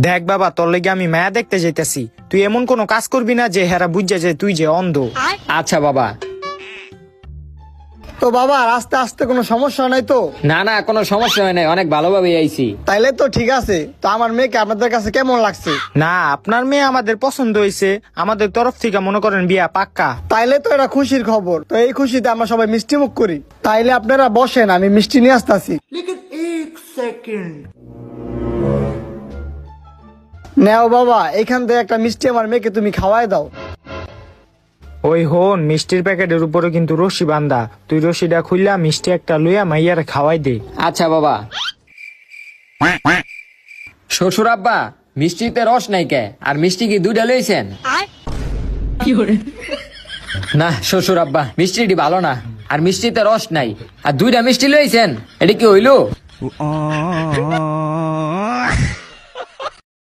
দেখ বাবা তোর লেগে আমি মায়া দেখতে যাইতেছি। তুই এমন কোনো কাজ করবি না যে হেরা বুঝছে যে তুই যে অন্ধ। আচ্ছা বাবা। তো বাবা রাস্তা আসতে কোনো সমস্যা নাই তো? না না কোনো সমস্যা হয় নাই অনেক ভালোভাবে আইছি। তাইলে তো ঠিক আছে তো আমার মেয়েকে আপনাদের কাছে কেমন লাগছে? না আপনার মেয়ে আমাদের পছন্দ হয়েছে আমাদের তরফ থেকে মনে করেন বিয়া পাক্কা। তাইলে তো এটা খুশির খবর। তো এই খুশিতে আমরা সবাই মিষ্টি মুখ করি। তাইলে আপনারা বসেন আমি মিষ্টি নিয়ে আসতেছি। নেও বাবা এখান থেকে একটা মিষ্টি আমার মেয়েকে তুমি খাওয়াই দাও। ওই হন মিষ্টির প্যাকেটের উপরে কিন্তু রশি বান্ধা। তুই রশিটা খুললা মিষ্টি একটা লইয়া মাইয়ার খাওয়াই দে। আচ্ছা বাবা। শ্বশুর আব্বা মিষ্টিতে রস নাই কে? আর মিষ্টি কি দুইটা লইছেন? না শ্বশুর আব্বা মিষ্টিটি ভালো না। আর মিষ্টিতে রস নাই। আর দুইটা মিষ্টি লইছেন এটা কি হইল?